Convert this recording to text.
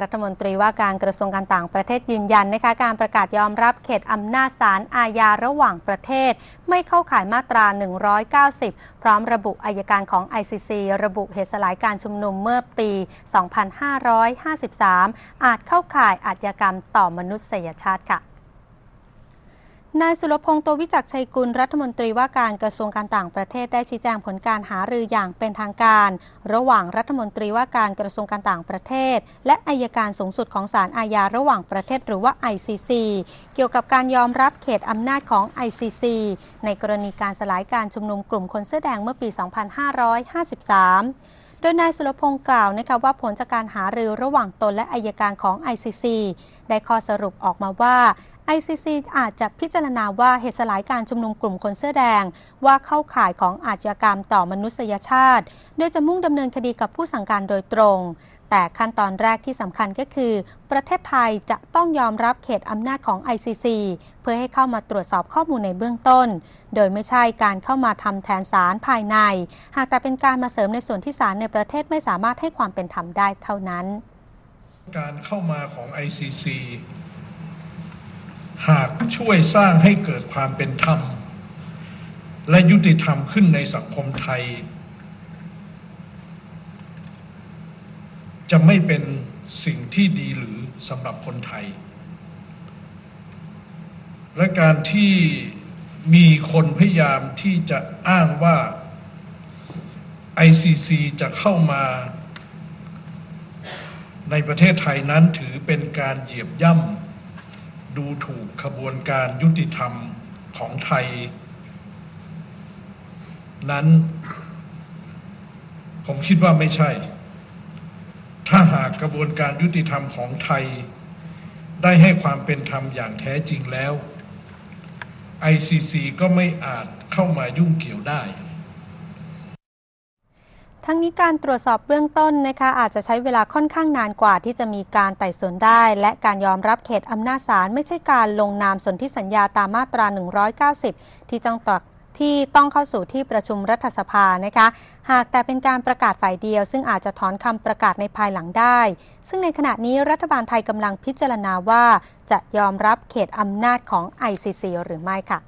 รัฐมนตรีว่าการกระทรวงการต่างประเทศยืนยันนะคะการประกาศยอมรับเขตอำนาจศาลอาญาระหว่างประเทศ ไม่เข้าข่ายมาตรา 190 พร้อมระบุอายการของ ICC ระบุเหตุสลายการชุมนุมเมื่อปี 2553 อาจเข้าข่ายอาชญากรรมต่อมนุษยชาติค่ะ นายสุรพงศ์ตัววิจักชัยกุลรัฐมนตรีว่าการกระทรวงการต่างประเทศได้ชี้แจงผลการหารืออย่างเป็นทางการ ระหว่างรัฐมนตรีว่าการกระทรวงการต่างประเทศ และอายการสูงสุดของศาลอาญาระหว่างประเทศหรือว่า ICC เกี่ยวกับการยอมรับเขตอำนาจของ ICC ในกรณีการสลายการชุมนุมกลุ่มคนเสื้อแดงเมื่อปี 2553โดยนายสุรพงศ์กล่าวนะคะว่าผลจากการหารือระหว่างตนและอายการของ ICC ได้ข้อสรุปออกมาว่า ICC อาจจะพิจารณาว่าเหตุสลายการชุมนุมกลุ่มคนเสื้อแดง ว่าเข้าข่ายของอาชญากรรมต่อมนุษยชาติ โดยจะมุ่งดำเนินคดีกับผู้สั่งการโดยตรงแต่ขั้นตอนแรกที่สำคัญก็คือ ประเทศไทยจะต้องยอมรับเขตอำนาจของ ICC เพื่อให้เข้ามาตรวจสอบข้อมูลในเบื้องต้น โดยไม่ใช่การเข้ามาทำแทนศาลภายใน หากแต่เป็นการมาเสริมในส่วนที่ศาลในประเทศไม่สามารถให้ความเป็นธรรมได้เท่านั้น การเข้ามาของ ICC หากช่วยสร้างให้เกิดความเป็นธรรม และยุติธรรมขึ้นในสังคมไทย จะไม่เป็นสิ่งที่ดีหรือสำหรับคนไทย และการที่มีคนพยายามที่จะอ้างว่า ICC จะเข้ามาในประเทศไทยนั้นถือเป็นการเหยียบย่ำดูถูกขบวนการยุติธรรมของไทย นั้น ผมคิดว่าไม่ใช่ ถ้าหากกระบวนการยุติธรรมของไทย ได้ให้ความเป็นธรรมอย่างแท้จริงแล้ว ICC ก็ไม่อาจเข้ามายุ่งเกี่ยวได้ทั้งนี้การตรวจสอบเบื้องต้นนะคะอาจจะใช้เวลาค่อนข้างนานกว่าที่จะมีการไต่สวนได้ และการยอมรับเขตอำนาจศาลไม่ใช่การลงนามสนธิสัญญาตามมาตรา 190 ที่จ้องตัก ที่ต้องเข้าสู่ที่ประชุมรัฐสภานะคะ หากแต่เป็นการประกาศฝ่ายเดียว ซึ่งอาจจะถอนคำประกาศในภายหลังได้ ซึ่งในขณะนี้รัฐบาลไทยกำลังพิจารณาว่า จะยอมรับเขตอำนาจของ ICC หรือไม่ค่ะ